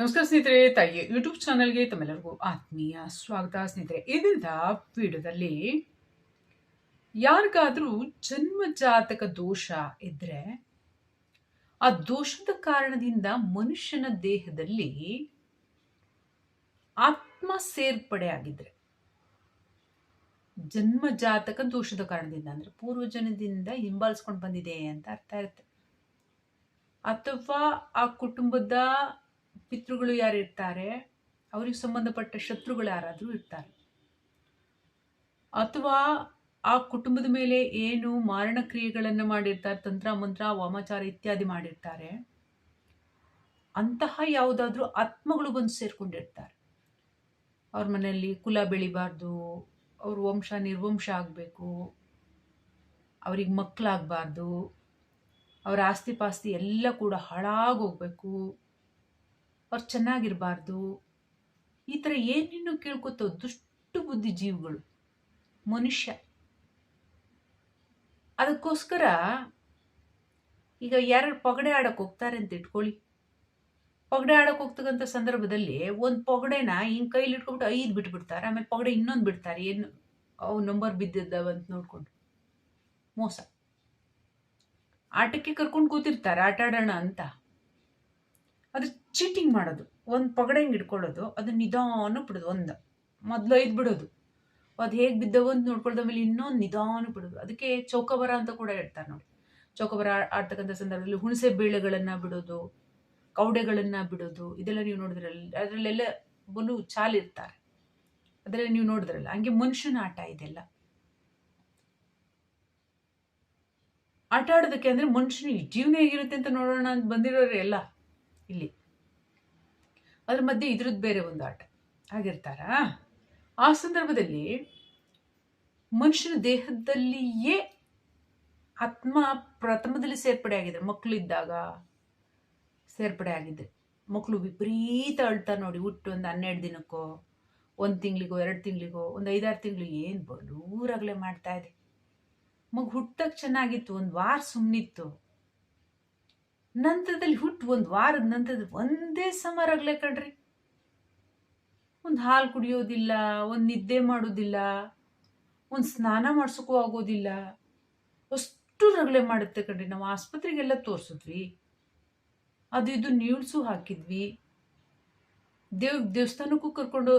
ನಮಸ್ಕಾರ ಸ್ನೇಹಿತರೆ ತಾಯಿ ಯೂಟ್ಯೂಬ್ ಚಾನಲ್ಗೆ ತಮ್ಮೆಲ್ಲರಿಗೂ ಆತ್ಮೀಯ ಸ್ವಾಗತ. ಸ್ನೇಹಿತರೆ, ಇದರಿಂದ ವಿಡಿಯೋದಲ್ಲಿ ಯಾರಿಗಾದರೂ ಜನ್ಮ ಜಾತಕ ದೋಷ ಇದ್ರೆ ಆ ದೋಷದ ಕಾರಣದಿಂದ ಮನುಷ್ಯನ ದೇಹದಲ್ಲಿ ಆತ್ಮ ಸೇರ್ಪಡೆ ಆಗಿದ್ರೆ ಜನ್ಮ ಜಾತಕ ದೋಷದ ಕಾರಣದಿಂದ ಅಂದ್ರೆ ಪೂರ್ವಜನದಿಂದ ಹಿಂಬಾಲಿಸ್ಕೊಂಡು ಬಂದಿದೆ ಅಂತ ಅರ್ಥ ಇರುತ್ತೆ. ಅಥವಾ ಆ ಕುಟುಂಬದ ಪಿತೃಗಳು ಯಾರು ಇರ್ತಾರೆ? ಅವ್ರಿಗೆ ಸಂಬಂಧಪಟ್ಟ ಶತ್ರುಗಳು ಯಾರಾದರೂ ಇರ್ತಾರೆ. ಅಥವಾ ಆ ಕುಟುಂಬದ ಮೇಲೆ ಏನು ಮಾರಣ ಕ್ರಿಯೆಗಳನ್ನು ಮಾಡಿರ್ತಾರೆ, ತಂತ್ರ, ಮಂತ್ರ, ವಾಮಾಚಾರ ಇತ್ಯಾದಿ ಮಾಡಿರ್ತಾರೆ, ಅಂತಹ ಯಾವುದಾದ್ರೂ ಆತ್ಮಗಳು ಬಂದು ಸೇರ್ಕೊಂಡಿರ್ತಾರೆ. ಅವ್ರ ಮನೆಯಲ್ಲಿ ಕುಲ ಬೆಳಿಬಾರ್ದು, ಅವ್ರ ವಂಶ ನಿರ್ವಂಶ ಆಗಬೇಕು, ಅವ್ರಿಗೆ ಮಕ್ಕಳಾಗಬಾರ್ದು ಅವರ ಆಸ್ತಿ ಪಾಸ್ತಿ ಎಲ್ಲ ಕೂಡ ಹಾಳಾಗೋಗ್ಬೇಕು. ಅವ್ರು ಚೆನ್ನಾಗಿರಬಾರ್ದು. ಈ ಥರ ಏನೇನು ಕೇಳ್ಕೊತಾವೆ ದುಷ್ಟು ಬುದ್ಧಿ ಜೀವಿಗಳು, ಮನುಷ್ಯ. ಅದಕ್ಕೋಸ್ಕರ ಈಗ ಯಾರು ಪಗಡೆ ಆಡಕ್ಕೆ ಹೋಗ್ತಾರೆ ಅಂತ ಇಟ್ಕೊಳ್ಳಿ. ಪಗಡೆ ಆಡಕ್ಕೆ ಹೋಗ್ತಕ್ಕಂಥ ಸಂದರ್ಭದಲ್ಲಿ ಒಂದು ಪಗಡೆನ ಹಿಂಗೆ ಕೈಲಿ ಇಟ್ಕೊಬಿಟ್ಟು ಐದು ಬಿಟ್ಬಿಡ್ತಾರೆ, ಆಮೇಲೆ ಪಗಡೆ ಇನ್ನೊಂದು ಬಿಡ್ತಾರೆ, ಏನು ಅವು ನಂಬರ್ ಬಿದ್ದಿದ್ದಾವಂತ ನೋಡ್ಕೊಂಡು. ಮೋಸ. ಆಟಕ್ಕೆ ಕರ್ಕೊಂಡು ಕೂತಿರ್ತಾರೆ ಆಟ ಆಡೋಣ ಅಂತ. ಅದು ಚೀಟಿಂಗ್ ಮಾಡೋದು. ಒಂದು ಪಗಡೆ ಹಿಂಗೆ ಇಟ್ಕೊಳ್ಳೋದು ಅದು ನಿಧಾನ ಬಿಡೋದು, ಒಂದು. ಮೊದಲು ಐದು ಬಿಡೋದು. ಅದು ಹೇಗೆ ಬಿದ್ದವು ಅಂತ ನೋಡ್ಕೊಳ್ಳೋದು ಮೇಲೆ ಇನ್ನೊಂದು ನಿಧಾನ ಬಿಡೋದು. ಅದಕ್ಕೆ ಚೌಕಬರ ಅಂತ ಕೂಡ ಹೇಳ್ತಾರೆ ನೋಡಿ. ಚೌಕಬರ ಆಡ್ತಕ್ಕಂಥ ಸಂದರ್ಭದಲ್ಲಿ ಹುಣಸೆ ಬೇಳೆಗಳನ್ನು ಬಿಡೋದು, ಕೌಡೆಗಳನ್ನು ಬಿಡೋದು, ಇದೆಲ್ಲ ನೀವು ನೋಡಿದ್ರಲ್ಲ, ಅದರಲ್ಲೆಲ್ಲ ಬಲು ಚಾಲಿರ್ತಾರೆ ಅದರಲ್ಲಿ ನೀವು ನೋಡಿದ್ರಲ್ಲ, ಹಂಗೆ ಮನುಷ್ಯನ ಆಟ ಇದೆಲ್ಲ. ಆಟ ಆಡೋದಕ್ಕೆ ಅಂದರೆ ಮನುಷ್ಯನಿಗೆ ಜೀವನ ಹೇಗಿರುತ್ತೆ ಅಂತ ನೋಡೋಣ ಅಂತ ಬಂದಿರೋರು ಎಲ್ಲ. ಇಲ್ಲಿ. ಅದ್ರ ಮಧ್ಯೆ ಇದ್ರದ್ದು ಬೇರೆ ಒಂದು ಆಟ. ಆಗಿರ್ತಾರ ಆ ಸಂದರ್ಭದಲ್ಲಿ ಮನುಷ್ಯನ ದೇಹದಲ್ಲಿಯೇ ಆತ್ಮ ಪ್ರಥಮದಲ್ಲಿ ಸೇರ್ಪಡೆ ಆಗಿದೆ. ಮಕ್ಕಳಿದ್ದಾಗ ಸೇರ್ಪಡೆ ಆಗಿದೆ. ಮಕ್ಕಳು ವಿಪರೀತ ಅಳ್ತಾ ನೋಡಿ ಹುಟ್ಟು ಒಂದು ಹನ್ನೆರಡು ದಿನಕ್ಕೋ, ಒಂದು ತಿಂಗಳಿಗೋ, ಎರಡು ತಿಂಗಳಿಗೋ, ಒಂದು ಐದಾರು ತಿಂಗಳು ಏನು ಬಲೂರಾಗಲೇ ಮಾಡ್ತಾ ಇದೆ. ಮಗು ಹುಟ್ಟಕ್ಕೆ ಚೆನ್ನಾಗಿತ್ತು, ಒಂದು ವಾರ ಸುಮ್ಮನಿತ್ತು ನಂತರದಲ್ಲಿ ಹುಟ್ಟು ಒಂದು ವಾರದ ನಂತರದ ಒಂದೇ ಸಮರಾಗ್ಲೇ ಕಣ್ರಿ. ಒಂದು ಹಾಲು ಕುಡಿಯೋದಿಲ್ಲ, ಒಂದು ನಿದ್ದೆ ಮಾಡೋದಿಲ್ಲ, ಒಂದು ಸ್ನಾನ ಮಾಡ್ಸೋಕ್ಕೂ ಆಗೋದಿಲ್ಲ. ಅಷ್ಟು ರಗಳೆ ಮಾಡುತ್ತೆ ಕಣ್ರಿ. ನಾವು ಆಸ್ಪತ್ರೆಗೆಲ್ಲ ತೋರಿಸಿದ್ವಿ. ಅದು ಇದು ನೀಳ್ಸು ಹಾಕಿದ್ವಿ. ದೇವ್ ದೇವಸ್ಥಾನಕ್ಕೂ ಕರ್ಕೊಂಡು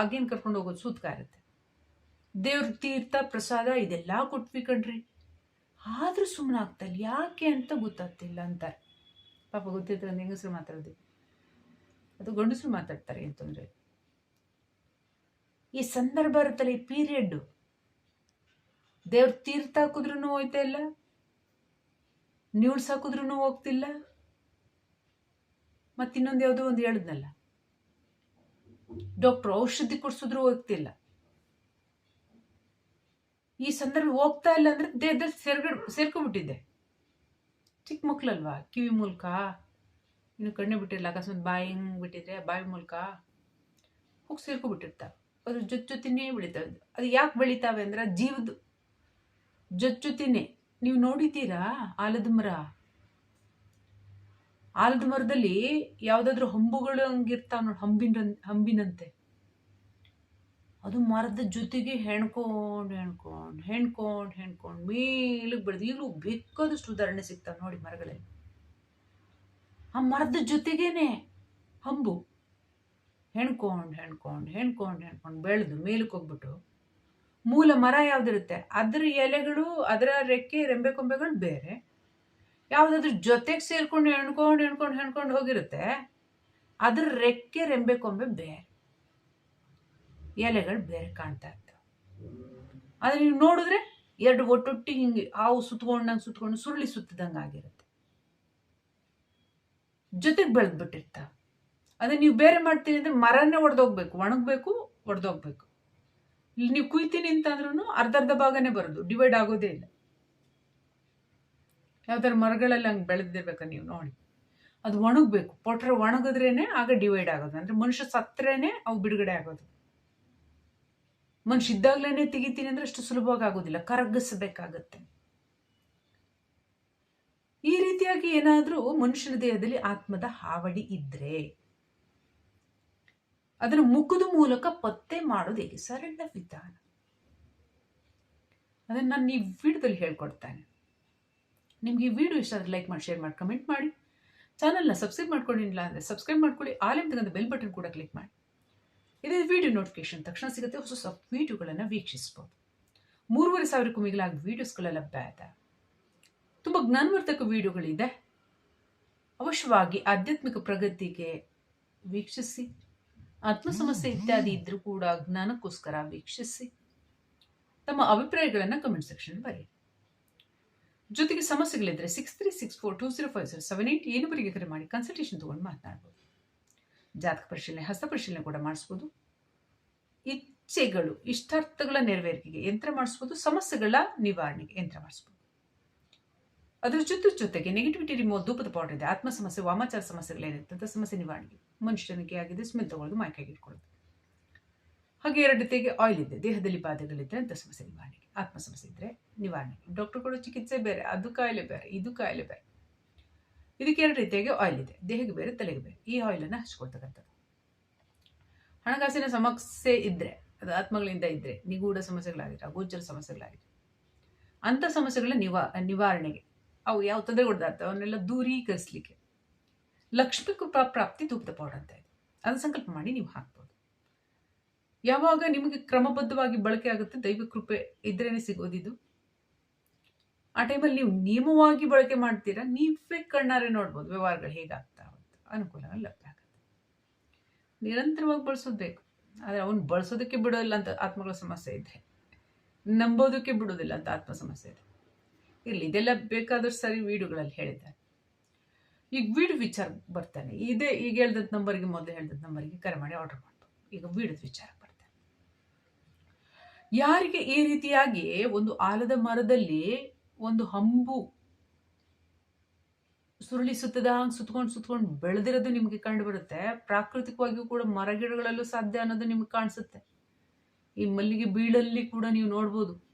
ಆಗೇನು ಕರ್ಕೊಂಡು ಹೋಗೋದು? ಸೂತ್ಕ ಇರುತ್ತೆ ದೇವ್ರ ತೀರ್ಥ, ಪ್ರಸಾದ ಇದೆಲ್ಲ ಕೊಟ್ವಿ ಕಣ್ರಿ. ಆದರೂ ಸುಮ್ಮನೆ ಯಾಕೆ ಅಂತ ಗೊತ್ತಾಗ್ತಿಲ್ಲ ಅಂತಾರೆ. ಪಾಪ ಗೊತ್ತಿರ್ತದೆ ಹೆಂಗಸರು ಮಾತಾಡೋದು. ಅದು ಗಂಡಸರು ಮಾತಾಡ್ತಾರೆ ಅಂತಂದರೆ ಈ ಸಂದರ್ಭ ಇರುತ್ತಲ್ಲ, ಈ ಪೀರಿಯಡ್ಡು ದೇವ್ರ ತೀರ್ಥ ಹಾಕಿದ್ರೂ ಹೋಯ್ತಾ ಇಲ್ಲ ನ್ಯೂಡ್ಸ್ ಹಾಕಿದ್ರೂ ಹೋಗ್ತಿಲ್ಲ ಮತ್ತಿನ್ನೊಂದು ಯಾವುದೋ ಒಂದು ಹೇಳಿದ್ನಲ್ಲ. ಡಾಕ್ಟ್ರು ಔಷಧಿ ಕೊಡಿಸಿದ್ರು ಹೋಗ್ತಿಲ್ಲ. ಈ ಸಂದರ್ಭ ಹೋಗ್ತಾ ಇಲ್ಲ ಅಂದ್ರೆ ದೇಹದಲ್ಲಿ ಸೇರ್ಗಡ್ ಸೇರ್ಕೊಂಡ್ಬಿಟ್ಟಿದೆ ಚಿಕ್ಕ ಮಕ್ಳಲ್ವಾ? ಕಿವಿ ಮೂಲಕ? ಇನ್ನು ಕಣ್ಣು ಬಿಟ್ಟಿರಲ್ಲ ಅಕಸ್ಮಾತ್ ಬಾಯಿ ಹಿಂಗೆ ಬಿಟ್ಟಿದ್ರೆ, ಬಾಯಿ ಮೂಲಕ? ಹೋಗಿ ಸೇರ್ಕೊಬಿಟ್ಟಿರ್ತಾವೆ ಅದ್ರ ಜೊತೆ ಬೆಳಿತಾವೆ ಅದು ಯಾಕೆ ಬೆಳಿತಾವೆ ಅಂದ್ರೆ ಜೀವದ ಜೊತೆ ನೀವು ನೋಡಿದ್ದೀರಾ ಆಲದ ಮರ? ಆಲದ ಮರದಲ್ಲಿ ಯಾವುದಾದ್ರೂ ಹಂಬುಗಳು ಹಂಗಿರ್ತಾವ ನೋಡಿ ಹಂಬಿನ ಹಂಬಿನಂತೆ. ಅದು ಮರದ ಜೊತೆಗೆ ಹೆಣ್ಕೊಂಡು ಹೆಣ್ಕೊಂಡು ಹೆಣ್ಕೊಂಡು ಹೆಣ್ಕೊಂಡು ಮೇಲಕ್ಕೆ ಬೆಳೆದು ಈಗಲೂ ಬೇಕಾದಷ್ಟು ಉದಾಹರಣೆ ಸಿಗ್ತಾವೆ ನೋಡಿ ಮರಗಳಲ್ಲಿ. ಆ ಮರದ ಜೊತೆಗೇನೆ ಹಂಬು. ಹೆಣ್ಕೊಂಡು ಹೆಣ್ಕೊಂಡು ಹೆಣ್ಕೊಂಡು ಹೆಣ್ಕೊಂಡು ಬೆಳೆದು ಮೇಲಕ್ಕೆ ಹೋಗ್ಬಿಟ್ಟು. ಮೂಲ ಮರ ಯಾವುದಿರುತ್ತೆ? ಅದರ ಎಲೆಗಳು, ಅದರ ರೆಕ್ಕೆ, ರೆಂಬೆ ಕೊಂಬೆಗಳು ಬೇರೆ. ಯಾವುದಾದ್ರೂ ಜೊತೆಗೆ ಸೇರ್ಕೊಂಡು ಹೆಣ್ಕೊಂಡು ಹೆಣ್ಕೊಂಡು ಹೆಣ್ಕೊಂಡು ಹೋಗಿರುತ್ತೆ. ಅದ್ರ ರೆಕ್ಕೆ, ರೆಂಬೆ ಕೊಂಬೆ ಬೇರೆ. ಎಲೆಗಳು ಬೇರೆ ಕಾಣ್ತಾ ಇರ್ತವೆ ಆದರೆ ನೀವು ನೋಡಿದ್ರೆ ಎರಡು ಒಟ್ಟೊಟ್ಟಿ ಹಿಂಗೆ ಹಾವು ಸುತ್ಕೊಂಡಂಗೆ ಸುತ್ಕೊಂಡು ಸುರುಳಿ ಸುತ್ತಿದಂಗೆ ಆಗಿರುತ್ತೆ. ಜೊತೆಗೆ ಬೆಳೆದ್ಬಿಟ್ಟಿರ್ತಾವೆ ಅದೇ ನೀವು ಬೇರೆ ಮಾಡ್ತೀನಿ ಅಂದರೆ ಮರನೇ ಒಡೆದೋಗ್ಬೇಕು, ಒಣಗಬೇಕು, ಒಡೆದೋಗ್ಬೇಕು. ಇಲ್ಲಿ ನೀವು ಕುಯ್ತೀನಿ ಅಂತಂದ್ರೂ ಅರ್ಧ ಅರ್ಧ ಭಾಗನೇ ಬರೋದು, ಡಿವೈಡ್ ಆಗೋದೇ ಇಲ್ಲ. ಯಾವ್ದಾರು ಮರಗಳಲ್ಲಿ ಹಂಗೆ ಬೆಳೆದಿರ್ಬೇಕು ನೀವು ನೋಡಿ. ಅದು ಒಣಗಬೇಕು, ಪೊಟ್ರೆ ಒಣಗಿದ್ರೇನೆ ಆಗ ಡಿವೈಡ್ ಆಗೋದು. ಅಂದರೆ ಮನುಷ್ಯ ಸತ್ತರೇನೆ ಅವು ಬಿಡುಗಡೆ ಆಗೋದು. ಮನುಷ್ಯ ಇದ್ದಾಗ್ಲೇ ತೆಗಿತೀನಿ ಅಂದ್ರೆ ಅಷ್ಟು ಸುಲಭವಾಗಿ ಆಗೋದಿಲ್ಲ ಕರಗಿಸಬೇಕಾಗತ್ತೆ. ಈ ರೀತಿಯಾಗಿ ಏನಾದರೂ ಮನುಷ್ಯನ ದೇಹದಲ್ಲಿ ಆತ್ಮದ ಹಾವಳಿ ಇದ್ರೆ ಅದನ್ನು ಮುಖದ ಮೂಲಕ ಪತ್ತೆ ಮಾಡೋದು ಹೇಗೆ? ಸರಳ ವಿಧಾನ. ಅದನ್ನು ನಾನು ಈ ವಿಡಿಯೋದಲ್ಲಿ ಹೇಳ್ಕೊಡ್ತೇನೆ. ನಿಮ್ಗೆ ಈ ವಿಡಿಯೋ ಇಷ್ಟ ಆದರೆ ಲೈಕ್ ಮಾಡಿ, ಶೇರ್ ಮಾಡಿ, ಕಮೆಂಟ್ ಮಾಡಿ. ಚಾನಲ್ನ ಸಬ್ಸ್ಕ್ರೈಬ್ ಮಾಡ್ಕೊಂಡಿಲ್ಲ ಅಂದರೆ ಸಬ್ಸ್ಕ್ರೈಬ್ ಮಾಡ್ಕೊಳ್ಳಿ ಆಲಿಂದ ಬೆಲ್ ಬಟನ್ ಕೂಡ ಕ್ಲಿಕ್ ಮಾಡಿ. ವಿಡಿಯೋ ನೋಟಿಫಿಕೇಶನ್ ತಕ್ಷಣ ಸಿಗುತ್ತೆ ಹೊಸ ಹೊಸ ವೀಡಿಯೋಗಳನ್ನು ವೀಕ್ಷಿಸ್ಬೋದು. ಮೂರುವರೆ ಸಾವಿರಕ್ಕೂ ಮಿಗಿಲಾಗಿ ವೀಡಿಯೋಸ್ಗಳೆಲ್ಲ ಇದೆ ತುಂಬ ಜ್ಞಾನವರ್ಧಕ ವೀಡಿಯೋಗಳಿದೆ ಅವಶ್ಯವಾಗಿ ಆಧ್ಯಾತ್ಮಿಕ ಪ್ರಗತಿಗೆ ವೀಕ್ಷಿಸಿ ಆತ್ಮ ಸಮಸ್ಯೆ ಇತ್ಯಾದಿ ಇದ್ರೂ ಕೂಡ ಜ್ಞಾನಕ್ಕೋಸ್ಕರ ವೀಕ್ಷಿಸಿ, ತಮ್ಮ ಅಭಿಪ್ರಾಯಗಳನ್ನು ಕಮೆಂಟ್ ಸೆಕ್ಷನ್ ಬರೆಯಿರಿ. ಜೊತೆಗೆ ಸಮಸ್ಯೆಗಳಿದ್ದರೆ six three six four two zero five zero seven eight ಬರಿಗೆ ಕರೆ ಮಾಡಿ ಕನ್ಸಲ್ಟೇಷನ್ ತೊಗೊಂಡು ಮಾತನಾಡ್ಬೋದು. ಜಾತಕ ಪರಿಶೀಲನೆ, ಹಸ್ತ ಪರಿಶೀಲನೆ ಕೂಡ ಮಾಡಿಸ್ಬೋದು. ಇಚ್ಛೆಗಳು, ಇಷ್ಟಾರ್ಥಗಳ ನೆರವೇರಿಕೆಗೆ ಯಂತ್ರ ಮಾಡಿಸ್ಬೋದು, ಸಮಸ್ಯೆಗಳ ನಿವಾರಣೆಗೆ ಯಂತ್ರ ಮಾಡಿಸ್ಬೋದು. ಅದರ ಜೊತೆ ಜೊತೆಗೆ ನೆಗೆಟಿವಿಟಿ ರಿಮೋ ಧೂಪದ ಪೌಡರ್ ಇದೆ, ಆತ್ಮ ಸಮಸ್ಯೆ, ವಾಮಾಚಾರ ಸಮಸ್ಯೆಗಳೇನಿರುತ್ತೆ ಅಂತ ಸಮಸ್ಯೆ ನಿವಾರಣೆಗೆ. ಮನುಷ್ಯನಿಗೆ ಆಗಿದೆ ಸ್ಮೆಲ್ ತಗೊಳ್ಳೋದು ಮೈಕೈಗೆ ಹಾಗೆ ಎರಡು ಜೊತೆಗೆ ಆಯಿಲ್ ಇದೆ, ದೇಹದಲ್ಲಿ ಬಾಧೆಗಳಿದ್ದರೆ ಅಂತ ಸಮಸ್ಯೆ ನಿವಾರಣೆಗೆ, ಆತ್ಮ ಸಮಸ್ಯೆ ಇದ್ದರೆ ನಿವಾರಣೆಗೆ. ಡಾಕ್ಟರ್ ಕೊಡೋ ಚಿಕಿತ್ಸೆ ಬೇರೆ, ಅದು ಕಾಯಿಲೆ ಬೇರೆ, ಇದು ಕಾಯಿಲೆ ಬೇರೆ. ಇದಕ್ಕೆ ಎರಡು ರೀತಿಯಾಗಿ ಆಯಿಲ್ ಇದೆ, ದೇಹಕ್ಕೆ ಬೇರೆ, ತಲೆಗೆ ಬೇರೆ. ಈ ಆಯಿಲನ್ನು ಹಚ್ಕೊಳ್ತಕ್ಕಂಥದ್ದು. ಹಣಕಾಸಿನ ಸಮಸ್ಯೆ ಇದ್ದರೆ ಅದು ಆತ್ಮಗಳಿಂದ ಇದ್ದರೆ ನಿಗೂಢ ಸಮಸ್ಯೆಗಳಾಗಿದ್ರೆ, ಅಗೋಚರ ಸಮಸ್ಯೆಗಳಾಗಿದ್ರೆ, ಅಂಥ ಸಮಸ್ಯೆಗಳ ನಿವಾ, ನಿವಾರಣೆಗೆ, ಅವು ಯಾವ ತೊಂದರೆ ಕೊಡ್ದಾರ್ಥ ಅವನ್ನೆಲ್ಲ ದೂರೀಕರಿಸಲಿಕ್ಕೆ. ಲಕ್ಷ್ಮಿ ಕೃಪಾ ಪ್ರಾಪ್ತಿ ತೂಕದ ಪೌಡರ್ ಅಂತ ಇದೆ. ಅದನ್ನು ಸಂಕಲ್ಪ ಮಾಡಿ ನೀವು ಹಾಕ್ಬೋದು. ಯಾವಾಗ ನಿಮಗೆ ಕ್ರಮಬದ್ಧವಾಗಿ ಬಳಕೆ ಆಗುತ್ತೆ, ದೈವ ಕೃಪೆ ಇದ್ರೇನೆ ಸಿಗೋದಿದು ಆ ಟೈಮಲ್ಲಿ ನೀವು ನಿಯಮವಾಗಿ ಬಳಕೆ ಮಾಡ್ತೀರಾ, ನೀವೇ ಕಣ್ಣಾರೆ ನೋಡ್ಬೋದು ವ್ಯವಹಾರಗಳು ಹೇಗಾಗ್ತಾ ಅಂತ. ಅನುಕೂಲ ಲಭ್ಯ ಆಗುತ್ತೆ. ನಿರಂತರವಾಗಿ ಬಳಸೋದು ಬೇಕು. ಆದರೆ ಅವನು ಬಳಸೋದಕ್ಕೆ ಬಿಡೋದಿಲ್ಲ ಅಂತ ಆತ್ಮಗಳ ಸಮಸ್ಯೆ ಇದೆ. ನಂಬೋದಕ್ಕೆ ಬಿಡೋದಿಲ್ಲ ಅಂತ ಆತ್ಮ ಸಮಸ್ಯೆ ಇದೆ. ಇರಲಿ, ಇದೆಲ್ಲ ಬೇಕಾದರೂ ಸರಿ ವೀಡಿಯೋಗಳಲ್ಲಿ ಹೇಳಿದ್ದಾರೆ. ಈಗ ವೀಡ್ ವಿಚಾರ ಬರ್ತಾನೆ. ಇದೇ ಈಗ ಹೇಳ್ದಂಥ ನಂಬರ್ಗೆ ಮೊದಲು ಹೇಳ್ದಂಥ ನಂಬರ್ಗೆ ಕರೆ ಮಾಡಿ ಆರ್ಡರ್ ಮಾಡ್ಬೋದು. ಈಗ ವೀಡದ ವಿಚಾರ ಬರ್ತಾನೆ. ಯಾರಿಗೆ ಈ ರೀತಿಯಾಗಿ ಒಂದು ಆಲದ ಮರದಲ್ಲಿ ಒಂದು ಹಂಬು ಸುರುಳಿ ಸುತ್ತದ ಹಂಗೆ ಸುತ್ಕೊಂಡು ಸುತ್ಕೊಂಡು ಬೆಳೆದಿರೋದು ನಿಮಗೆ ಕಂಡು ಬರುತ್ತೆ ಪ್ರಾಕೃತಿಕವಾಗಿಯೂ ಕೂಡ ಮರಗಿಡಗಳಲ್ಲೂ ಸಾಧ್ಯ ಅನ್ನೋದು ನಿಮ್ಗೆ ಕಾಣಿಸುತ್ತೆ. ಈ ಮಲ್ಲಿಗೆ ಬೀಳಲ್ಲಿ ಕೂಡ ನೀವು ನೋಡ್ಬೋದು.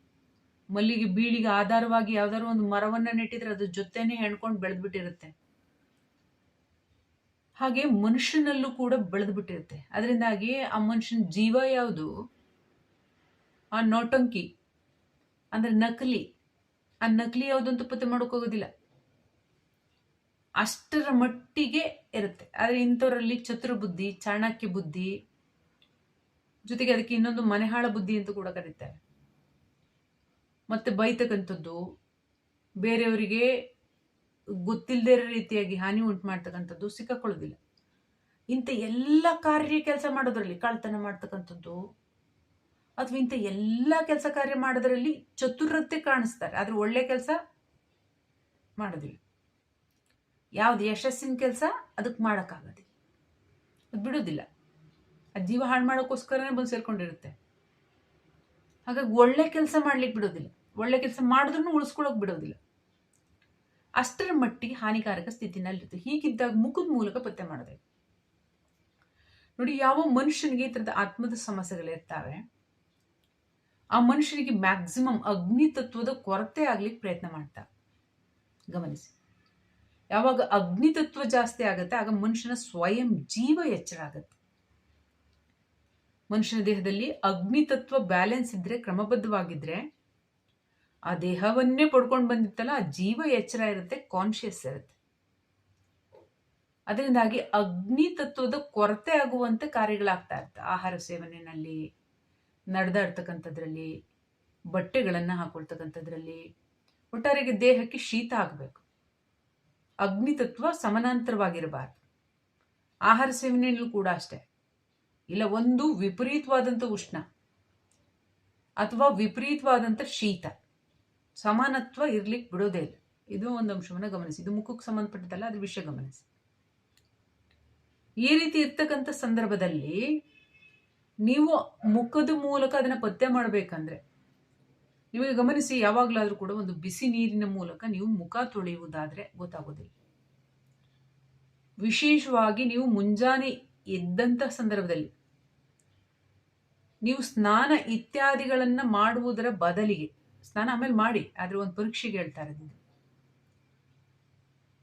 ಮಲ್ಲಿಗೆ ಬೀಳಿಗೆ ಆಧಾರವಾಗಿ ಯಾವ್ದಾದ್ರು ಒಂದು ಮರವನ್ನ ನೆಟ್ಟಿದ್ರೆ ಅದ್ರ ಜೊತೆನೆ ಹೆಣ್ಕೊಂಡು ಬೆಳೆದ್ಬಿಟ್ಟಿರುತ್ತೆ. ಹಾಗೆ ಮನುಷ್ಯನಲ್ಲೂ ಕೂಡ ಬೆಳೆದ್ಬಿಟ್ಟಿರುತ್ತೆ. ಅದರಿಂದಾಗಿ ಆ ಮನುಷ್ಯನ ಜೀವ ಯಾವುದು? ಆ ನೋಟಂಕಿ. ಅಂದ್ರೆ ನಕಲಿ. ಆ ನಕಲಿ ಯಾವುದು ಅಂತ ಪತ್ತೆ ಮಾಡೋಕ್ಕೋಗೋದಿಲ್ಲ ಅಷ್ಟರ ಮಟ್ಟಿಗೆ ಇರುತ್ತೆ. ಆದರೆ ಇಂಥವರಲ್ಲಿ ಚತುರ ಬುದ್ಧಿ, ಚಾಣಕ್ಯ ಬುದ್ಧಿ, ಜೊತೆಗೆ ಅದಕ್ಕೆ ಇನ್ನೊಂದು ಮನೆಹಾಳ ಬುದ್ಧಿ ಅಂತ ಕೂಡ ಕರೀತಾರೆ. ಮತ್ತೆ ಬೈತಕ್ಕಂಥದ್ದು, ಬೇರೆಯವರಿಗೆ ಗೊತ್ತಿಲ್ಲದೆ ರೀತಿಯಾಗಿ ಹಾನಿ ಉಂಟು ಮಾಡ್ತಕ್ಕಂಥದ್ದು ಸಿಕ್ಕಾಕೊಳ್ಳೋದಿಲ್ಲ. ಇಂಥ ಎಲ್ಲ ಕಾರ್ಯ ಕೆಲಸ ಮಾಡೋದ್ರಲ್ಲಿ ಕಳ್ತನ ಮಾಡ್ತಕ್ಕಂಥದ್ದು, ಅಥವಾ ಇಂಥ ಎಲ್ಲ ಕೆಲಸ ಕಾರ್ಯ ಮಾಡೋದ್ರಲ್ಲಿ ಚತುರತೆ ಕಾಣಿಸ್ತಾರೆ. ಆದರೆ ಒಳ್ಳೆ ಕೆಲಸ ಮಾಡೋದಿಲ್ಲ. ಯಾವ್ದು ಯಶಸ್ಸಿನ ಕೆಲಸ ಅದಕ್ಕೆ ಮಾಡೋಕ್ಕಾಗೋದಿಲ್ಲ ಅದು ಬಿಡೋದಿಲ್ಲ. ಆ ಜೀವ ಹಾಳು ಮಾಡೋಕ್ಕೋಸ್ಕರನೇ ಬಂದು ಸೇರ್ಕೊಂಡಿರುತ್ತೆ. ಹಾಗಾಗಿ ಒಳ್ಳೆ ಕೆಲಸ ಮಾಡ್ಲಿಕ್ಕೆ ಬಿಡೋದಿಲ್ಲ. ಒಳ್ಳೆ ಕೆಲಸ ಮಾಡಿದ್ರೂ ಉಳಿಸ್ಕೊಳ್ಳೋಕೆ ಬಿಡೋದಿಲ್ಲ. ಅಷ್ಟರ ಮಟ್ಟಿಗೆ ಹಾನಿಕಾರಕ ಸ್ಥಿತಿನಲ್ಲಿರುತ್ತೆ. ಹೀಗಿದ್ದಾಗ ಮುಖದ ಮೂಲಕ ಪತ್ತೆ ಮಾಡೋದೇ. ನೋಡಿ, ಯಾವ ಮನುಷ್ಯನಿಗೆ ಈ ಥರದ ಆತ್ಮದ ಸಮಸ್ಯೆಗಳಿರ್ತಾವೆ ಆ ಮನುಷ್ಯನಿಗೆ ಮ್ಯಾಕ್ಸಿಮಮ್ ಅಗ್ನಿ ತತ್ವದ ಕೊರತೆ ಆಗ್ಲಿಕ್ಕೆ ಪ್ರಯತ್ನ ಮಾಡ್ತಾ. ಗಮನಿಸಿ. ಯಾವಾಗ ಅಗ್ನಿ ತತ್ವ ಜಾಸ್ತಿ ಆಗುತ್ತೆ, ಆಗ ಮನುಷ್ಯನ ಸ್ವಯಂ ಜೀವ ಎಚ್ಚರ ಆಗುತ್ತೆ. ಮನುಷ್ಯನ ದೇಹದಲ್ಲಿ ಅಗ್ನಿ ತತ್ವ ಬ್ಯಾಲೆನ್ಸ್ ಇದ್ರೆ, ಕ್ರಮಬದ್ಧವಾಗಿದ್ರೆ, ಆ ದೇಹವನ್ನೇ ಪಡ್ಕೊಂಡು ಬಂದಿತ್ತಲ್ಲ, ಆ ಜೀವ ಎಚ್ಚರ ಇರುತ್ತೆ ಕಾನ್ಶಿಯಸ್ ಇರುತ್ತೆ. ಅದರಿಂದಾಗಿ ಅಗ್ನಿ ತತ್ವದ ಕೊರತೆ ಆಗುವಂತೆ ಕಾರ್ಯಗಳಾಗ್ತಾ ಇರುತ್ತೆ. ಆಹಾರ ಸೇವನೆಯಲ್ಲಿ, ನಡೆದಾಡ್ತಕ್ಕಂಥದ್ರಲ್ಲಿ, ಬಟ್ಟೆಗಳನ್ನು ಹಾಕೊಳ್ತಕ್ಕಂಥದ್ರಲ್ಲಿ, ಒಟ್ಟಾರೆಗೆ ದೇಹಕ್ಕೆ ಶೀತ ಆಗಬೇಕು. ಅಗ್ನಿತತ್ವ ಸಮಾನಾಂತರವಾಗಿರಬಾರ್ದು. ಆಹಾರ ಸೇವನೆಯಲ್ಲೂ ಕೂಡ ಅಷ್ಟೇ. ಇಲ್ಲ, ಒಂದು ವಿಪರೀತವಾದಂಥ ಉಷ್ಣ ಅಥವಾ ವಿಪರೀತವಾದಂಥ ಶೀತ ಸಮಾನತ್ವ ಇರ್ಲಿಕ್ಕೆ ಬಿಡೋದೇ ಇಲ್ಲ. ಇದು ಒಂದು ಅಂಶವನ್ನು ಗಮನಿಸಿ. ಇದು ಮುಖಕ್ಕೆ ಸಂಬಂಧಪಟ್ಟದಲ್ಲ ಅದು ವಿಷಯ ಗಮನಿಸಿ. ಈ ರೀತಿ ಇರ್ತಕ್ಕಂಥ ಸಂದರ್ಭದಲ್ಲಿ ನೀವು ಮುಖದ ಮೂಲಕ ಅದನ್ನು ಪತ್ತೆ ಮಾಡಬೇಕಂದ್ರೆ ನಿಮಗೆ ಗಮನಿಸಿ ಯಾವಾಗಲಾದರೂ ಕೂಡ ಒಂದು ಬಿಸಿ ನೀರಿನ ಮೂಲಕ ನೀವು ಮುಖ ತೊಳೆಯುವುದಾದರೆ ಗೊತ್ತಾಗೋದಿಲ್ಲ. ವಿಶೇಷವಾಗಿ ನೀವು ಮುಂಜಾನೆ ಎದ್ದಂಥ ಸಂದರ್ಭದಲ್ಲಿ. ನೀವು ಸ್ನಾನ ಇತ್ಯಾದಿಗಳನ್ನು ಮಾಡುವುದರ ಬದಲಿಗೆ, ಸ್ನಾನ ಆಮೇಲೆ ಮಾಡಿ, ಆದರೆ ಒಂದು ಪರೀಕ್ಷೆಗೆ ಹೇಳ್ತಾರೆ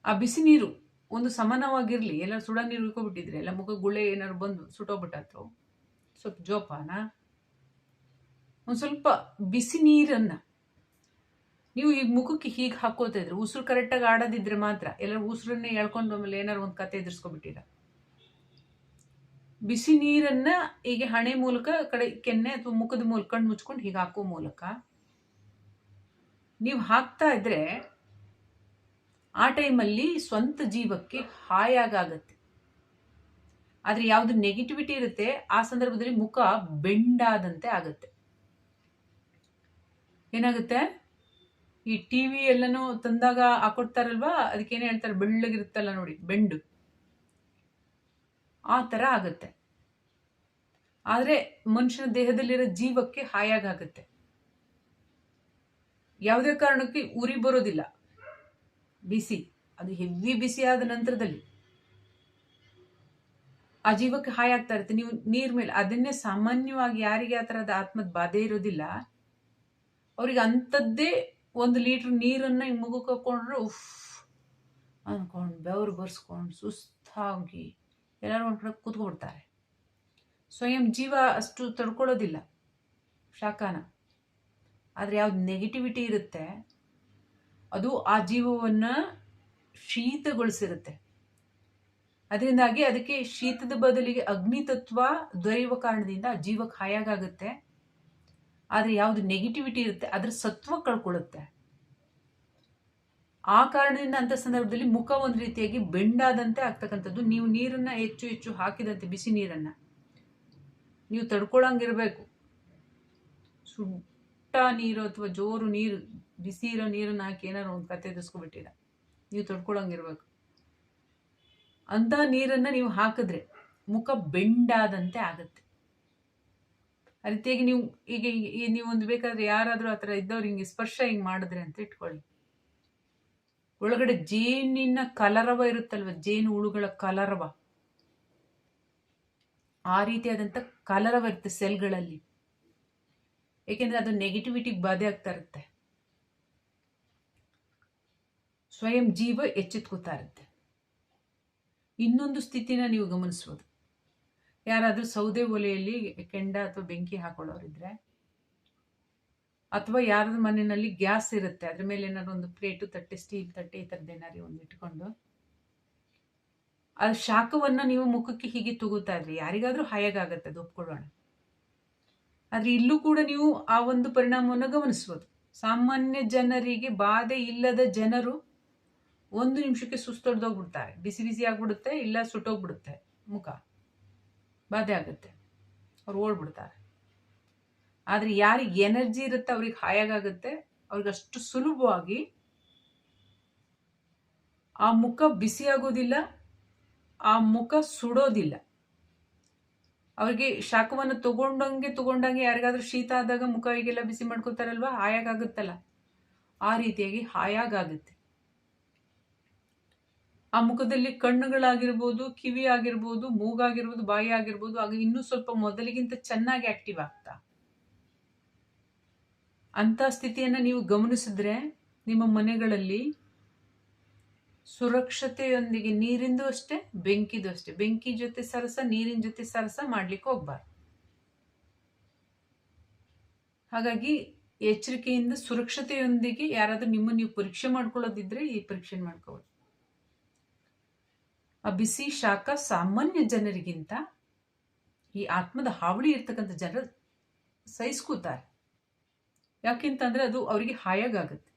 ಆ ಬಿಸಿ ನೀರು ಒಂದು ಸಮಾನವಾಗಿರಲಿ ಎಲ್ಲ ಸುಡ ನೀರು ಇಟ್ಕೊಬಿಟ್ಟಿದ್ರೆ ಎಲ್ಲ ಮುಖ ಗುಳೆ ಏನಾದ್ರು ಬಂದು ಸುಟ್ಟೋಗ್ಬಿಟ್ಟಾತು ಸ್ವಲ್ಪ ಜೋಪಾನ ಒಂದು ಸ್ವಲ್ಪ ಬಿಸಿ ನೀರನ್ನು. ನೀವು ಈಗ ಮುಖಕ್ಕೆ ಹೀಗೆ ಹಾಕೋತಾ ಇದ್ರೆ, ಉಸಿರು ಕರೆಕ್ಟಾಗಿ ಆಡೋದಿದ್ರೆ ಮಾತ್ರ ಎಲ್ಲರೂ ಉಸಿರನ್ನೇ ಎಳ್ಕೊಂಡು ಆಮೇಲೆ ಏನಾರು ಒಂದು ಕತೆ ಎದುರಿಸ್ಕೊಬಿಟ್ಟಿರ. ಬಿಸಿ ನೀರನ್ನ ಹೀಗೆ ಹಣೆ ಮೂಲಕ ಕಡೆ ಕೆನ್ನೆ ಅಥವಾ ಮುಖದ ಮೂಲಕ ಕಣ್ಣು ಮುಚ್ಕೊಂಡು ಹೀಗೆ ಹಾಕೋ ಮೂಲಕ ನೀವು ಹಾಕ್ತಾ ಇದ್ರೆ ಆ ಟೈಮಲ್ಲಿ ಸ್ವಂತ ಜೀವಕ್ಕೆ ಹಾಯಾಗತ್ತೆ ಆದರೆ ಯಾವುದು ನೆಗೆಟಿವಿಟಿ ಇರುತ್ತೆ, ಆ ಸಂದರ್ಭದಲ್ಲಿ ಮುಖ ಬೆಂಡಾದಂತೆ ಆಗುತ್ತೆ. ಏನಾಗುತ್ತೆ? ಈ ಟಿ ವಿ ಎಲ್ಲನೂ ತಂದಾಗ ಹಾಕೊಡ್ತಾರಲ್ವಾ? ಅದಕ್ಕೇನು ಹೇಳ್ತಾರೆ, ಬೆಳ್ಳಗಿರುತ್ತಲ್ಲ ನೋಡಿ, ಬೆಂಡು. ಆ ಥರ ಆಗುತ್ತೆ. ಆದರೆ ಮನುಷ್ಯನ ದೇಹದಲ್ಲಿರೋ ಜೀವಕ್ಕೆ ಹಾಯಾಗುತ್ತೆ ಯಾವುದೇ ಕಾರಣಕ್ಕೆ ಉರಿ ಬರೋದಿಲ್ಲ. ಬಿಸಿ, ಅದು ಹೆವಿ ಬಿಸಿ ಆದ ನಂತರದಲ್ಲಿ. ಆ ಜೀವಕ್ಕೆ ಹಾಯಾಗ್ತಾ ಇರುತ್ತೆ. ನೀವು ನೀರ್ ಮೇಲೆ ಅದನ್ನೇ ಸಾಮಾನ್ಯವಾಗಿ ಯಾರಿಗೆ ಆ ಥರದ ಆತ್ಮದ ಬಾಧೆ ಇರೋದಿಲ್ಲ. ಅವ್ರಿಗೆ ಅಂಥದ್ದೇ ಒಂದು ಲೀಟ್ರ್ ನೀರನ್ನು ಹಿಂಗೆ ಮುಖಕ್ಕೆ ಹಾಕೊಂಡ್ರೆ ಉಫ್ ಅಂದ್ಕೊಂಡು ಬೆವರು ಬರ್ಸ್ಕೊಂಡು ಸುಸ್ತಾಗಿ ಎಲ್ಲರೂ ಒಂದು ಕಡೆ ಕೂತ್ಕೊಬಿಡ್ತಾರೆ ಸ್ವಯಂ ಜೀವ ಅಷ್ಟು ತಡ್ಕೊಳ್ಳೋದಿಲ್ಲ ಶಾಖನ. ಆದರೆ ಯಾವ್ದು ನೆಗೆಟಿವಿಟಿ ಇರುತ್ತೆ, ಅದು ಆ ಜೀವವನ್ನು ಶೀತಗೊಳಿಸಿರುತ್ತೆ. ಅದರಿಂದಾಗಿ ಅದಕ್ಕೆ ಶೀತದ ಬದಲಿಗೆ ಅಗ್ನಿ ತತ್ವ ದೊರೆಯುವ ಕಾರಣದಿಂದ ಜೀವಕ್ಕೆ ಹಾಯಾಗುತ್ತೆ ಆದರೆ ಯಾವುದು ನೆಗೆಟಿವಿಟಿ ಇರುತ್ತೆ, ಅದರ ಸತ್ವ ಕಳ್ಕೊಳ್ಳುತ್ತೆ. ಆ ಕಾರಣದಿಂದ ಅಂಥ ಸಂದರ್ಭದಲ್ಲಿ ಮುಖ ಒಂದು ರೀತಿಯಾಗಿ ಬೆಂಡಾದಂತೆ ಆಗ್ತಕ್ಕಂಥದ್ದು. ನೀವು ನೀರನ್ನ ಹೆಚ್ಚು ಹೆಚ್ಚು ಹಾಕಿದಂತೆ ಬಿಸಿ ನೀರನ್ನ. ನೀವು ತಡ್ಕೊಳಂಗಿರ್ಬೇಕು. ಸುಟ್ಟ ನೀರು ಅಥವಾ ಜೋರು ನೀರು, ಬಿಸಿ ಇರೋ ನೀರನ್ನ ಹಾಕಿ ಏನಾರು ಒಂದು ಕತೆ ಎದುರಿಸ್ಕೊಬಿಟ್ಟಿರ. ನೀವು ತಡ್ಕೊಳಂಗಿರ್ಬೇಕು. ಅಂತ ನೀರನ್ನ ನೀವು ಹಾಕಿದ್ರೆ ಮುಖ ಬೆಂಡಾದಂತೆ ಆಗುತ್ತೆ. ಆ ರೀತಿಯಾಗಿ ನೀವು ಈಗ ನೀವು ಒಂದು ಬೇಕಾದ್ರೆ ಯಾರಾದರೂ ಆ ಥರ ಇದ್ದವ್ರು ಹಿಂಗೆ ಸ್ಪರ್ಶ ಹಿಂಗೆ ಮಾಡಿದ್ರೆ ಅಂತ ಇಟ್ಕೊಳ್ಳಿ. ಒಳಗಡೆ ಜೇನಿನ ಕಲರವ ಇರುತ್ತಲ್ವ? ಜೇನು ಹುಳುಗಳ ಕಲರವ. ಆ ರೀತಿಯಾದಂಥ ಕಲರವ ಇರುತ್ತೆ ಸೆಲ್ಗಳಲ್ಲಿ. ಏಕೆಂದರೆ ಅದು ನೆಗೆಟಿವಿಟಿಗೆ ಬಾಧೆ ಆಗ್ತಾ ಇರುತ್ತೆ. ಸ್ವಯಂ ಜೀವ ಎಚ್ಚೆತ್ಕೋತಾ ಇರುತ್ತೆ. ಇನ್ನೊಂದು ಸ್ಥಿತಿನ ನೀವು ಗಮನಿಸ್ಬೋದು. ಯಾರಾದರೂ ಸೌದೆ ಒಲೆಯಲ್ಲಿ ಕೆಂಡ ಅಥವಾ ಬೆಂಕಿ ಹಾಕೊಳ್ಳೋರಿದ್ರೆ ಅಥವಾ ಯಾರದ ಮನೆಯಲ್ಲಿ ಗ್ಯಾಸ್ ಇರುತ್ತೆ, ಅದ್ರ ಮೇಲೆ ಏನಾದ್ರು ಒಂದು ಪ್ಲೇಟು ತಟ್ಟೆ, ಸ್ಟೀಲ್ ತಟ್ಟೆ ಈ ಥರದ್ದು ಏನಾದ್ರು ಒಂದು ಇಟ್ಕೊಂಡು, ಆ ಶಾಖವನ್ನು ನೀವು ಮುಖಕ್ಕೆ ಹೀಗೆ ತಗೋತಾ ಇದ್ರಿ ಯಾರಿಗಾದರೂ ಹಾಯಾಗತ್ತೆ ಅದು ಒಪ್ಕೊಳ್ಳೋಣ. ಆದರೆ ಇಲ್ಲೂ ಕೂಡ ನೀವು ಆ ಒಂದು ಪರಿಣಾಮವನ್ನು ಗಮನಿಸ್ಬೋದು. ಸಾಮಾನ್ಯ ಜನರಿಗೆ ಬಾಧೆ ಇಲ್ಲದ ಜನರು ಒಂದು ನಿಮಿಷಕ್ಕೆ ಸುಸ್ತೊಡ್ದೋಗ್ಬಿಡ್ತಾರೆ ಬಿಸಿ ಬಿಸಿ ಆಗ್ಬಿಡುತ್ತೆ, ಇಲ್ಲ ಸುಟ್ಟೋಗ್ಬಿಡುತ್ತೆ ಮುಖ. ಬಾಧೆ ಆಗುತ್ತೆ. ಅವ್ರು ಓಡ್ಬಿಡ್ತಾರೆ. ಆದರೆ ಯಾರಿಗೆ ಎನರ್ಜಿ ಇರುತ್ತೆ, ಅವ್ರಿಗೆ ಹಾಯಾಗುತ್ತೆ ಅವ್ರಿಗೆ ಅಷ್ಟು ಸುಲಭವಾಗಿ ಆ ಮುಖ ಬಿಸಿಯಾಗೋದಿಲ್ಲ ಆ ಮುಖ ಸುಡೋದಿಲ್ಲ. ಅವ್ರಿಗೆ ಶಾಖವನ್ನು ತಗೊಂಡಂಗೆ ತಗೊಂಡಂಗೆ ಯಾರಿಗಾದ್ರೂ ಶೀತ ಆದಾಗ ಮುಖ ಹೀಗೆಲ್ಲ ಬಿಸಿ ಮಾಡ್ಕೋತಾರಲ್ವ ಹಾಯಾಗುತ್ತಲ್ಲ ಆ ರೀತಿಯಾಗಿ ಹಾಯಾಗುತ್ತೆ ಆ ಮುಖದಲ್ಲಿ ಕಣ್ಣುಗಳಾಗಿರ್ಬೋದು ಕಿವಿ ಆಗಿರ್ಬೋದು ಮೂಗಾಗಿರ್ಬೋದು ಬಾಯಿ ಆಗಿರ್ಬೋದು ಆಗ ಇನ್ನೂ ಸ್ವಲ್ಪ ಮೊದಲಿಗಿಂತ ಚೆನ್ನಾಗಿ ಆಕ್ಟಿವ್ ಆಗ್ತಾ. ಅಂತ ಸ್ಥಿತಿಯನ್ನು ನೀವು ಗಮನಿಸಿದ್ರೆ ನಿಮ್ಮ ಮನೆಗಳಲ್ಲಿ ಸುರಕ್ಷತೆಯೊಂದಿಗೆ ನೀರಿಂದು ಅಷ್ಟೇ, ಬೆಂಕಿದು ಅಷ್ಟೇ. ಬೆಂಕಿ ಜೊತೆ ಸರಸ, ನೀರಿನ ಜೊತೆ ಸರಸ ಮಾಡ್ಲಿಕ್ಕೆ ಹೋಗ್ಬಾರ್ದು. ಹಾಗಾಗಿ ಎಚ್ಚರಿಕೆಯಿಂದ ಸುರಕ್ಷತೆಯೊಂದಿಗೆ ಯಾರಾದರೂ ನಿಮ್ಮನ್ನು ನೀವು ಪರೀಕ್ಷೆ ಮಾಡ್ಕೊಳ್ಳೋದಿದ್ರೆ ಈ ಪರೀಕ್ಷೆ ಮಾಡ್ಕೋಬೋದು. ಆ ಬಿಸಿ ಶಾಖ ಸಾಮಾನ್ಯ ಜನರಿಗಿಂತ ಈ ಆತ್ಮದ ಹಾವಳಿ ಇರ್ತಕ್ಕಂಥ ಜನರು ಸಹಿಸ್ಕೋತಾರೆ. ಯಾಕೆಂತಂದರೆ ಅದು ಅವರಿಗೆ ಹಾಯಾಗುತ್ತೆ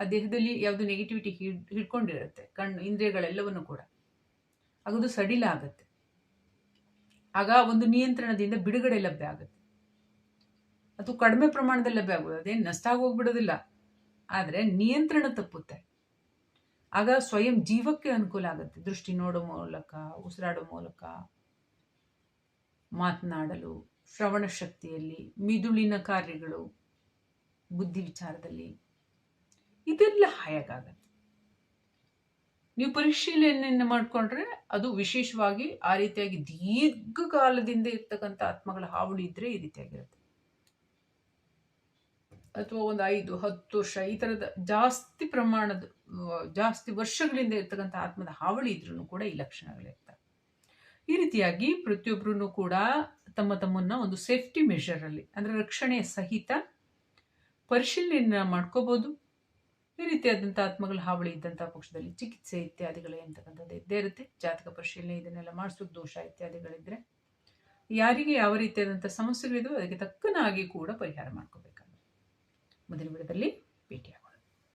ಆ ದೇಹದಲ್ಲಿ ಯಾವುದು ನೆಗೆಟಿವಿಟಿ ಹಿಡ್ ಹಿಡ್ಕೊಂಡಿರುತ್ತೆ, ಕಣ್ಣು, ಇಂದ್ರಿಯಗಳೆಲ್ಲವನ್ನು ಕೂಡ. ಆಗೋದು ಸಡಿಲ ಆಗುತ್ತೆ. ಆಗ ಒಂದು ನಿಯಂತ್ರಣದಿಂದ ಬಿಡುಗಡೆ ಲಭ್ಯ ಆಗುತ್ತೆ. ಅದು ಕಡಿಮೆ ಪ್ರಮಾಣದಲ್ಲಿ ಲಭ್ಯ ಆಗೋದು, ಅದೇನು ನಷ್ಟ ಆಗೋಗ್ಬಿಡೋದಿಲ್ಲ ಆದರೆ ನಿಯಂತ್ರಣ ತಪ್ಪುತ್ತೆ. ಆಗ ಸ್ವಯಂ ಜೀವಕ್ಕೆ ಅನುಕೂಲ ಆಗುತ್ತೆ. ದೃಷ್ಟಿ ನೋಡೋ ಮೂಲಕ, ಉಸಿರಾಡೋ ಮೂಲಕ, ಮಾತನಾಡಲು, ಶ್ರವಣ ಶಕ್ತಿಯಲ್ಲಿ, ಮಿದುಳಿನ ಕಾರ್ಯಗಳು, ಬುದ್ಧಿ ವಿಚಾರದಲ್ಲಿ ಇದೆಲ್ಲ ಹಾಯಾಗತ್ತೆ ನೀವು ಪರಿಶೀಲನೆಯನ್ನು ಮಾಡಿಕೊಂಡ್ರೆ ಅದು ವಿಶೇಷವಾಗಿ ಆ ರೀತಿಯಾಗಿ ದೀರ್ಘಕಾಲದಿಂದ ಇರ್ತಕ್ಕಂಥ ಆತ್ಮಗಳ ಹಾವಳಿ ಇದ್ರೆ ಈ ರೀತಿಯಾಗಿರುತ್ತೆ. ಅಥವಾ ಒಂದು ಐದು, ಹತ್ತು ವರ್ಷ, ಈ ಥರದ ಜಾಸ್ತಿ ಪ್ರಮಾಣದ ಜಾಸ್ತಿ ವರ್ಷಗಳಿಂದ ಇರ್ತಕ್ಕಂಥ ಆತ್ಮದ ಹಾವಳಿ ಇದ್ರೂ ಕೂಡ ಈ ಲಕ್ಷಣಗಳಿರ್ತವೆ ಈ ರೀತಿಯಾಗಿ ಪ್ರತಿಯೊಬ್ಬರೂ ಕೂಡ ತಮ್ಮ ತಮ್ಮನ್ನ ಒಂದು ಸೇಫ್ಟಿ ಮೆಷರಲ್ಲಿ ಅಂದರೆ ರಕ್ಷಣೆಯ ಸಹಿತ ಪರಿಶೀಲನೆಯನ್ನು ಮಾಡ್ಕೋಬೋದು. ಈ ರೀತಿಯಾದಂಥ ಆತ್ಮಗಳ ಹಾವಳಿ ಇದ್ದಂಥ ಪಕ್ಷದಲ್ಲಿ ಚಿಕಿತ್ಸೆ ಇತ್ಯಾದಿಗಳು ಅಂತಕ್ಕಂಥದ್ದು ಇದ್ದೇ ಇರುತ್ತೆ. ಜಾತಕ ಪರಿಶೀಲನೆ ಇದನ್ನೆಲ್ಲ ಮಾಡಿಸೋಕೆ ದೋಷ ಇತ್ಯಾದಿಗಳಿದ್ದರೆ ಯಾರಿಗೆ ಯಾವ ರೀತಿಯಾದಂಥ ಸಮಸ್ಯೆಗಳಿದೆಯೋ ಅದಕ್ಕೆ ತಕ್ಕನಾಗಿ ಕೂಡ ಪರಿಹಾರ ಮಾಡ್ಕೋಬೇಕಾಗುತ್ತೆ ಮುಂದಿನ ವಿಡಿಯೋದಲ್ಲಿ ಭೇಟಿಯಾಗೋಣ.